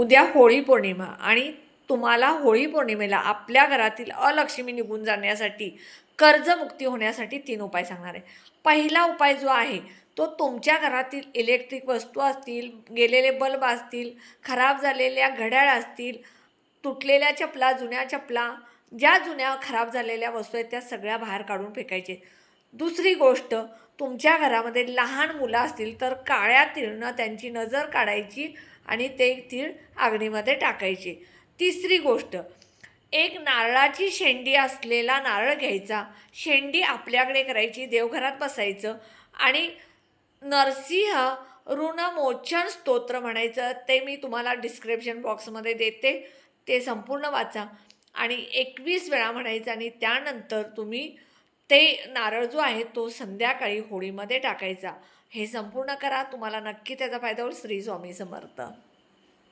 उद्या होळी पौर्णिमा आणि तुम्हाला होळी पौर्णिमेला आपल्या घरातील अलक्ष्मी निघून जाण्यासाठी कर्जमुक्ती होण्यासाठी तीन उपाय सांगणार आहे. पहिला उपाय जो आहे तो तुमच्या घरातील इलेक्ट्रिक वस्तू असतील गेलेले बल्ब असतील खराब झालेल्या घड्याळ असतील तुटलेल्या चपला जुन्या चपला ज्या जुन्या खराब झालेल्या वस्तू आहेत त्या सगळ्या बाहेर काढून फेकायचे. दुसरी गोष्ट तुमच्या घरामध्ये लहान मुलं असतील तर काळ्या तिळनं त्यांची नजर काढायची आणि ते तीळ अग्नीमध्ये टाकायचे. तिसरी गोष्ट एक नारळाची शेंडी असलेला नारळ घ्यायचा. शेंडी आपल्याकडे करायची देवघरात बसायचं आणि नरसिंह ऋणमोचन स्तोत्र म्हणायचं ते मी तुम्हाला डिस्क्रिप्शन बॉक्समध्ये देते ते संपूर्ण वाचा. आणि एकवीस वेळा म्हणायचं आणि त्यानंतर तुम्ही ते नारळ जो आहे तो संध्याकाळी होळीमध्ये टाकायचा. हे संपूर्ण करा तुम्हाला नक्की त्याचा फायदा होईल. श्री स्वामी समर्थ.